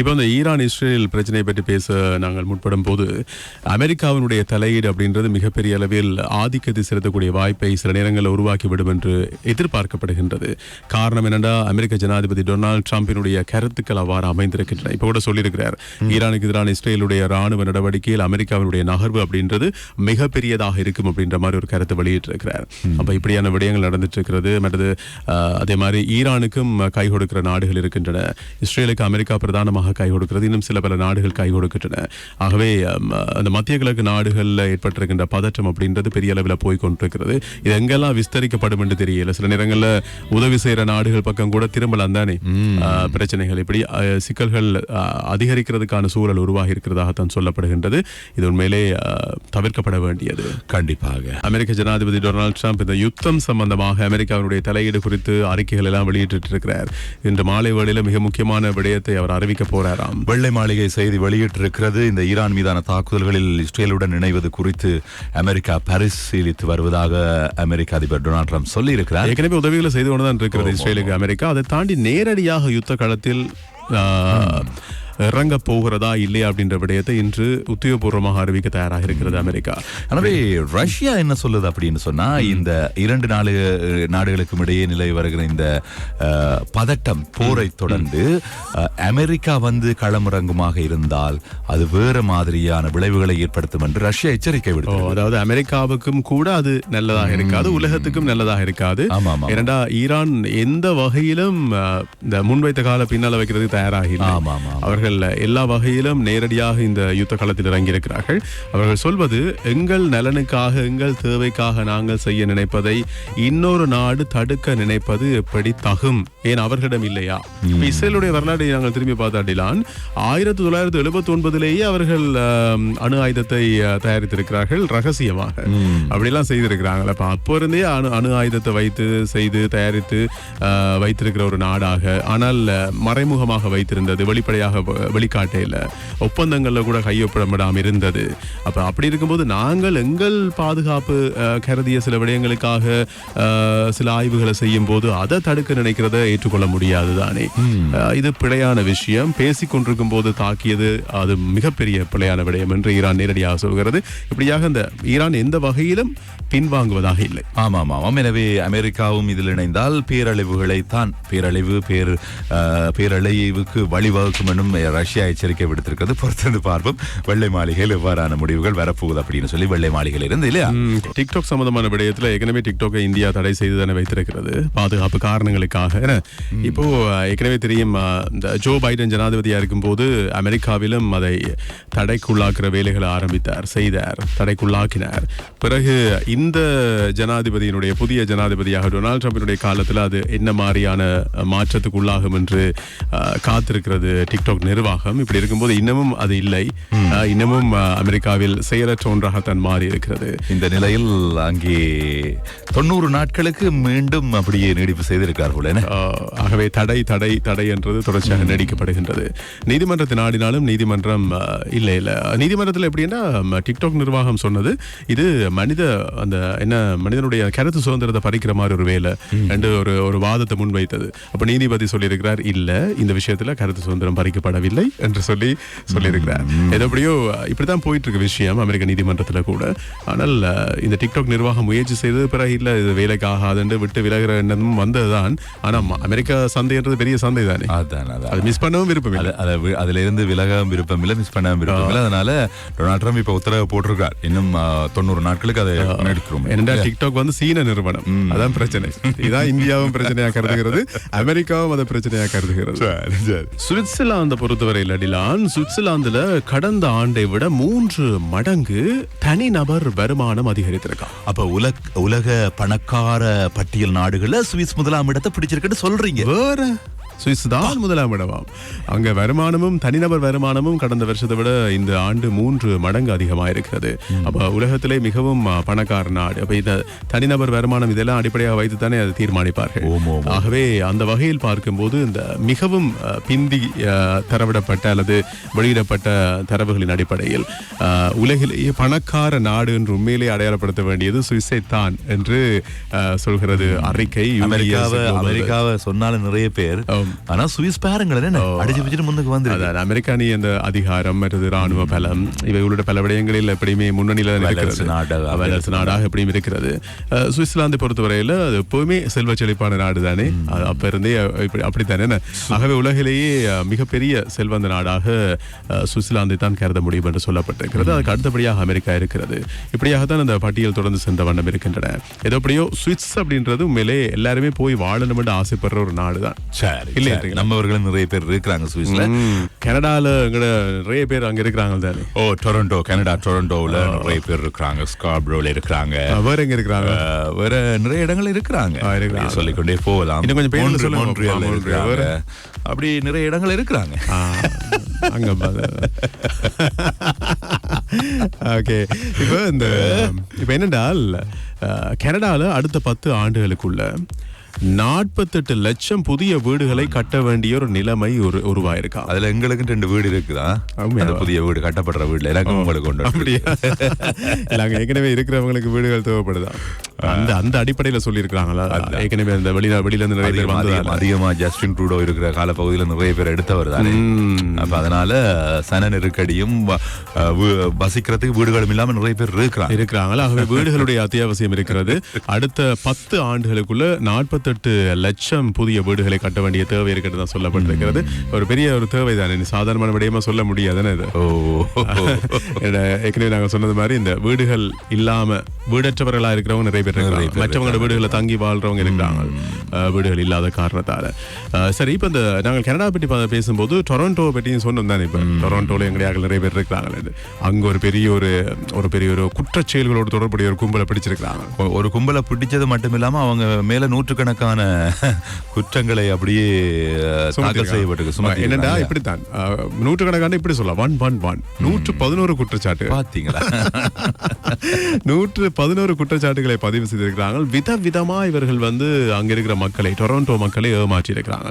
இப்போ இந்த Iran Israel பிரச்சனையை பற்றி பேச நாங்கள் முற்படும் போது அமெரிக்காவினுடைய தலையீடு அப்படின்றது மிகப்பெரிய அளவில் ஆதிக்கத்தை செலுத்தக்கூடிய வாய்ப்பை சில நேரங்களில் உருவாக்கிவிடும் என்று எதிர்பார்க்கப்படுகின்றது. காரணம் என்னென்னா அமெரிக்க ஜனாதிபதி டொனால்ட் ட்ரம்பினுடைய கருத்துக்கள் அவ்வாறு அமைந்திருக்கின்றன. இப்போ கூட சொல்லியிருக்கிறார் ஈரானுக்கு எதிரான இஸ்ரேலுடைய ராணுவ நடவடிக்கையில் அமெரிக்காவினுடைய நகர்வு அப்படின்றது மிகப்பெரியதாக இருக்கும் அப்படின்ற மாதிரி ஒரு கருத்தை வெளியிட்டிருக்கிறார். அப்ப இப்படியான விடயங்கள் நடந்துட்டு இருக்கிறது மற்றது அதே மாதிரி ஈரானுக்கும் கை கொடுக்கிற நாடுகள் இருக்கின்றன. இஸ்ரேலுக்கு அமெரிக்கா பிரதானமாக கை கொடுக்கிறது. இன்னும் சில பல நாடுகள் கை கொடுக்கின்றன. ஆகவே அந்த மத்திய கிழக்கு நாடுகளில் ஏற்பட்டிருக்கின்ற பதற்றம் அப்படின்றது பெரிய அளவில் போய் கொண்டிருக்கிறது. இது எங்கெல்லாம் விஸ்தரிக்கப்படும் என்று தெரியல. சில நேரங்களில் உதவி செய்யற நாடுகள் பக்கம் கூட திரும்பலாம் தானே. பிரச்சனைகள் இப்படி சிக்கல்கள் அதிகரிக்கிறதுக்கான சூழல் உருவாகி இருக்கிறதாகத்தான் சொல்லப்படுகின்றது. இது உண்மையிலே தவிர்க்கப்பட வேண்டியது. கண்டிப்பாக. அமெரிக்க ஜனாதிபதி டொனால்ட் ட்ரம்ப் இந்த யுத்தம் சம்பந்தமாக அமெரிக்காவினுடைய தலையீடு குறித்து அறிக்கைகள் எல்லாம் வெளியிட்டு இருக்கிறார் இன்று மாலை வேளையில மிக முக்கியமான விடயத்தை அவர் அறிவிக்க போறாராம் வெள்ளை மாளிகை செய்தி வெளியிட்டிருக்கிறது. இந்த ஈரான் மீதான தாக்குதல்களில் இஸ்ரேலுடன் இணைவது குறித்து அமெரிக்கா பரிசீலித்து வருவதாக அமெரிக்க அதிபர் டொனால்ட் ட்ரம்ப் சொல்லியிருக்கிறார். ஏற்கனவே உதவிகளை செய்து கொண்டுதான் இருக்கிறது இஸ்ரேலுக்கு அமெரிக்கா. அதை தாண்டி நேரடியாக யுத்த களத்தில் ஆஹ், இறங்க போகிறதா இல்லையா அப்படின்ற விடயத்தை இன்று உத்தியோகபூர்வமாக அறிவிக்க தயாராக இருக்கிறது அமெரிக்கா. எனவே ரஷ்யா என்ன சொல்லுது அப்படின்னு சொன்னா இந்த இரண்டு நாடு நாடுகளுக்கும் இடையே நிலவி வருகிற இந்த பதட்டம் போரை தொடர்ந்து அமெரிக்கா வந்து களமிறங்குமாக இருந்தால் அது வேற மாதிரியான விளைவுகளை ஏற்படுத்தும் என்று ரஷ்யா எச்சரிக்கை விடுத்தது அதாவது அமெரிக்காவுக்கும் கூட அது நல்லதாக இருக்காது உலகத்துக்கும் நல்லதாக இருக்காது. ஆமா ஆமா ஏனண்டா ஈரான் எந்த வகையிலும் இந்த முன்வைத்த கால பின்னால வைக்கிறதுக்கு தயாராக இல்லை. ஆமா ஆமா அவர்கள் எல்லா வகையிலும் நேரடியாக இந்த யுத்த களத்தில் இறங்கியிருக்கிறார்கள். அவர்கள் சொல்வது எங்கள் நலனுக்காக எங்கள் தேவைக்காக நாங்கள் செய்ய நினைப்பதை இன்னொரு நாடு தடுக்க நினைப்பது எப்படி தகும்? ஏன் அவர்களிடம் இல்லையா? இஸ்ரேலுடைய வரலாற்றை நாங்கள் திரும்பி பார்த்தாடிலான் ஆயிரத்தி தொள்ளாயிரத்தி எழுபத்தி ஒன்பதிலேயே அவர்கள் அணு ஆயுதத்தை தயாரித்திருக்கிறார்கள் ரகசியமாக. அப்படிலாம் செய்திருக்கிறாங்க அப்ப அப்போ இருந்தே அணு அணு ஆயுதத்தை வைத்து செய்து தயாரித்து வைத்திருக்கிற ஒரு நாடாக. ஆனால் மறைமுகமாக வைத்திருந்தது வெளிப்படையாக வெளிக்காட்டையில. ஒப்பந்தங்கள்ல கூட கையொப்படப்படாமல் இருந்தது. அப்ப அப்படி இருக்கும்போது நாங்கள் எங்கள் பாதுகாப்பு கருதிய சில விடயங்களுக்காக சில ஆய்வுகளை செய்யும் போது அதை தடுக்க நினைக்கிறத ஏற்றுக்கொள்ள முடியாது தானே. இது பிழையான விஷயம். பேசிக் கொண்டிருக்கும் போது தாக்கியது அது மிகப்பெரிய பிழையான விடயம் என்று ஈரான் நேரடியாக சொல்கிறது. இப்படியாக இந்த ஈரான் எந்த வகையிலும் பின்வாங்குவதாக இல்லை. ஆமாம் ஆமாம் எனவே அமெரிக்காவும் இதில் இணைந்தால் பேரழிவுகளை தான் பேரழிவு பேர் பேரழிவுக்கு வழிவகுக்கும் என்னும் ரஷ்யா எச்சரிக்கை விடுத்திருக்கிறது. பொறுத்திருந்து பார்ப்போம். வெள்ளை மாளிகையில் எவ்வாறான முடிவுகள் வரப்போகுது அப்படின்னு சொல்லி வெள்ளை மாளிகையில் இருந்து இல்லையா டிக்டாக் சம்பந்தமான விடயத்துல ஏற்கனவே டிக்டாக்கை இந்தியா தடை செய்து தானே வைத்திருக்கிறது. பாதுகாப்பு காரணங்களுக்காக இப்போ ஏற்கனவே தெரியும் ஜோ பைடன் ஜனாதிபதியா இருக்கும்போது அமெரிக்காவிலும் அதை தடைக்குள்ளாக்குற வேலைகளை ஆரம்பித்தார் செய்தார் தடைக்குள்ளாக்கினார். பிறகு இந்த ஜனாதிபதியினுடைய புதிய ஜனாதிபதியாக டொனால்ட் ட்ரம்பினுடைய காலத்துல அது என்ன மாதிரியான அஹ், மாற்றத்துக்கு உள்ளாகும் என்று காத்திருக்கிறது டிக்டாக் நிர்வாகம் இப்படி இருக்கும்போது இன்னமும் அது இல்லை. இன்னமும் அமெரிக்காவில் செயலற்ற ஒன்றாகத்தான் மாறி இருக்கிறது இந்த நிலையில் அங்கே தொண்ணூறு நாட்களுக்கு மீண்டும் அப்படியே நீடிப்பு செய்திருக்கார்கள் ஆகவே தடை தடை தடை என்றது தொடர்ச்சியாக நீடிக்கப்படுகின்றது. நீதிமன்றத்தை நாடினாலும் நீதிமன்றம் இல்லை இல்லை. நீதிமன்றத்தில் எப்படின்னா டிக்டாக் நிர்வாகம் சொன்னது இது மனித அந்த என்ன மனிதனுடைய கருத்து சுதந்திரத்தை பறிக்கிற மாதிரி ஒரு வேலை என்று ஒரு ஒரு வாதத்தை முன்வைத்தது. அப்ப நீதிபதி சொல்லியிருக்கிறார் இல்ல இந்த விஷயத்துல கருத்து சுதந்திரம் பறிக்கப்படவில்லை என்று சொல்லி சொல்லியிருக்கிறார். இது எப்படியோ இப்படித்தான் போயிட்டு இருக்கு விஷயம் அமெரிக்க நீதிமன்றத்துல கூட. ஆனால் இந்த டிக்டாக் நிர்வாகம் முயற்சி செய்தது பிறகு இல்ல இது வேலைக்கு ஆகாதுன்னு விட்டு விலகிற எண்ணமும் வந்ததுதான். ஆனா ம- அமெரிக்கா சந்தைன்றது பெரிய சந்தை தானே. அதான் அதான். அது மிஸ் பண்ணவும் விருப்பம் இல்லை. அதுல இருந்து விலகவும் விருப்பம் இல்லை மிஸ் பண்ணவும் விருப்பம் இல்லை. அதனால டொனால்ட் ட்ரம்ப் இப்ப உத்தரவு போட்டிருக்கார். இன்னும் தொண்ணூறு நாட்களுக்கு அதை எடுக்கிறோம் என்னடா டிக்டாக் வந்து சீன நிறுவனம். அதான் பிரச்சனை. இதான் இந்தியாவும் பிரச்சனையா கருதுகிறது. அமெரிக்காவும் அதை பிரச்சனையா கருதுகிறது. சரி, சரி. பொறுத்தவரையில் அடிலான் சுவிட்சர்லாந்துல கடந்த ஆண்டை விட மூன்று மடங்கு தனிநபர் வருமானம் அதிகரித்திருக்கான். அப்ப உலக உலக பணக்கார பட்டியல் நாடுகள்ல சுவிஸ் முதலாம் இடத்தை பிடிச்சிருக்குன்னு சொல்றீங்க. வேற? சுவிஸ் தான் முதலாம் இடமாம். அங்க வருமானமும் தனிநபர் வருமானமும் கடந்த வருஷத்தை விட இந்த ஆண்டு மூன்று மடங்கு அதிகமாக இருக்கிறது அப்ப உலகத்திலே மிகவும் பணக்கார நாடு. அப்ப இந்த தனிநபர் வருமானம் இதெல்லாம் அடிப்படையாக வைத்து தானே அதை தீர்மானிப்பார்கள். ஆகவே அந்த வகையில் பார்க்கும்போது இந்த மிகவும் பிந்தி தரவிடப்பட்ட அல்லது வெளியிடப்பட்ட தரவுகளின் அடிப்படையில் உலகிலேயே பணக்கார நாடு என்று உண்மையிலேயே அடையாளப்படுத்த வேண்டியது சுவிஸை தான் என்று சொல்கிறது அறிக்கை. அமெரிக்காவை. அமெரிக்காவை சொன்னாலும் நிறைய பேர். ஆனா சுவிஸ் பாருங்களேன் என்ன? அடிச்சு பிடிச்சிட்டு முன்னுக்கு வந்து அதான் அமெரிக்கானி அந்த அதிகாரம் மற்றது ராணுவ பலம் இவை உள்ளிட்ட பல விடயங்களில் எப்படியுமே முன்னணியில் இருக்கிறது வல்லரசு நாடாக எப்படியும் இருக்கிறது. சுவிட்சர்லாந்தை பொறுத்தவரையில அது எப்பவுமே செல்வ செழிப்பான நாடு தானே. அப்ப இருந்தே இப்படி அப்படித்தானே? ஆகவே உலகிலேயே மிகப்பெரிய செல்வந்த நாடாக சுவிட்சர்லாந்தை தான் கருத முடியும் என்று சொல்லப்பட்டிருக்கிறது. அதுக்கு அடுத்தபடியாக அமெரிக்கா இருக்கிறது. இப்படியாகத்தான் அந்த பட்டியல் தொடர்ந்து சென்ற வண்ணம் இருக்கின்றன. ஏதோ எப்படியோ சுவிட்ஸ் அப்படின்றது உண்மையிலே எல்லாருமே போய் வாழணும் என்று ஆசைப்படுற ஒரு நாடு தான் சரி. இல்லையா? நம்மவர்களும் நிறைய பேர் இருக்கிறாங்க சுவிஸ்ல. கனடால எங்கட நிறைய பேர் அங்க இருக்கிறாங்க தானே? ஓ டொரண்டோ கனடா டொரண்டோல நிறைய பேர் இருக்கிறாங்க ஸ்காப்ரோல இருக்கிறாங்க. வேற எங்க இருக்கிறாங்க? வேற நிறைய இடங்கள் இருக்கிறாங்க. சொல்லிக்கொண்டே போகலாம். இன்னும் கொஞ்சம் பேர் மோன்ட்ரியல். இருக்கிறாங்க. அப்படி நிறைய இடங்கள் இருக்கிறாங்க. அங்க ஓகே இப்போ இந்த இப்போ என்னடால் அஹ், கனடால அடுத்த பத்து ஆண்டுகளுக்குள்ள நாற்பத்தெட்டு லட்சம் புதிய வீடுகளை கட்ட வேண்டிய ஒரு நிலைமை ஒரு உருவாயிருக்கா? அதுல எங்களுக்கு ரெண்டு வீடு இருக்குதா? அந்த புதிய வீடு கட்டப்படுற வீடுல. எனக்கு உங்களுக்கு கொண்டு. அப்படியா? ஏற்கனவே இருக்கிறவங்களுக்கு வீடுகள் தேவைப்படுதா? அந்த அந்த அடிப்படையில சொல்லியிருக்கிறாங்களா? ஏற்கனவே அந்த வெளியில வெளியில இருந்து நிறைய பேர் அதிகமா- வந்ததால. அதிகமா- அதிகமா ஜஸ்டின் ட்ரூடோ இருக்கிற காலப்பகுதியில நிறைய பேர் எடுத்தவர் தானே. அப்ப அதனால சன நெருக்கடியும் வசிக்கிறதுக்கு வீடுகளும் இல்லாம நிறைய பேர் இருக்கிறாங்க. இருக்கிறாங்களா? ஆகவே வீடுகளுடைய அத்தியாவசியம் இருக்கிறது. அடுத்த பத்து ஆண்டுகளுக்குள்ள நாற்பத்தெட்டு லட்சம் புதிய வீடுகளை கட்ட வேண்டிய தேவை இருக்கிறது தான் சொல்லப்பட்டிருக்கிறது. ஒரு பெரிய ஒரு தேவை தானே. சாதாரணமான விடயமா சொல்ல முடியாதுன்னு இது ஓ. ஏற்கனவே நாங்க சொன்னது மாதிரி இந்த வீடுகள் இல்லாம வீடற்றவர்களா இருக்கிறவங்க நிறைய பேர் இருக்காங்க மற்றவங்களோட வீடுகளை தங்கி வாழ்றவங்க இருக்கிறாங்க. வீடுகள் இல்லாத காரணத்தால. சரி இப்ப இந்த நாங்கள் கனடா பற்றி பேசும்போது டொரண்டோ பற்றியும் சொன்னோம் தானே இப்ப. டொரண்டோல எங்கடையாக நிறைய பேர் இருக்கிறாங்க அங்க ஒரு பெரிய ஒரு ஒரு பெரிய ஒரு குற்றச் செயல்களோடு தொடர்புடைய ஒரு கும்பலை பிடிச்சிருக்கிறாங்க. ஒரு கும்பலை பிடிச்சது மட்டும் இல்லாம அவங்க மேல நூற்றுக்கணக்கான குற்றங்களை அப்படியே தாக்கல் செய்யப்பட்டிருக்கு என்னடா இப்படித்தான். நூற்றுக்கணக்கான இப்படி சொல்லலாம். ஒன் ஒன் ஒன் நூற்று பதினோரு குற்றச்சாட்டு பாத்தீங்களா? நூற்று பதினோரு குற்றச்சாட்டுகளை பதிவு செய்திருக்கிறாங்க வித விதமா இவர்கள் வந்து அங்க இருக்கிற மக்களை டொரண்டோ மக்களை ஏமாற்றி இருக்கிறாங்க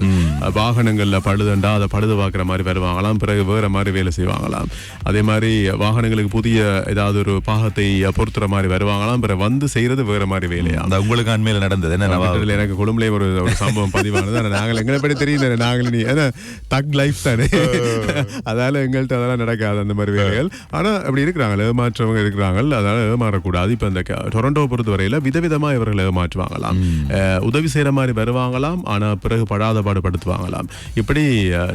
வாகனங்கள்ல பழுதண்டா அதை பழுது பார்க்குற மாதிரி வருவாங்களாம் பிறகு வேற மாதிரி வேலை செய்வாங்களாம். அதே மாதிரி வாகனங்களுக்கு புதிய ஏதாவது ஒரு பாகத்தை பொறுத்துற மாதிரி வருவாங்களாம் பிறகு வந்து செய்யறது வேற மாதிரி வேலையா? அந்த உங்களுக்கு அண்மையில நடந்தது. என்ன எனக்கு கொழும்புலயே ஒரு ஒரு சம்பவம் பதிவானது. நாங்கள் எங்களை பற்றி தெரியும் நாங்கள் நீ ஏன்னா தக் லைஃப் தானே. அதால எங்கள்கிட்ட அதெல்லாம் நடக்காது அந்த மாதிரி வேலைகள். ஆனா அப்படி இருக்கிறாங்க. ஏமாற்றவங்க இருக்கிறாங்க. அதனால ஏமாறக்கூடாது. இப்ப இந்த டொரண்டோ பொறுத்தவரையில விதவிதமா இவர்கள் ஏமாற்றுவாங்களாம் அஹ், உதவி செய்யற மாதிரி வருவாங்களாம் ஆனா பிறகு படாத பாடுபடுத்துவாங்களாம். இப்படி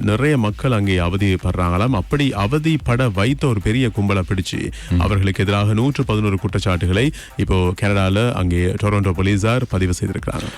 நிறைய மக்கள் அங்கே அவதிப்படுறாங்களாம். அப்படி அவதிப்பட வைத்த ஒரு பெரிய கும்பலை பிடிச்சு அவர்களுக்கு எதிராக நூற்று பதினோரு குற்றச்சாட்டுகளை இப்போ கனடால அங்கே டொரண்டோ போலீசார் பதிவு செய்திருக்கிறாங்க.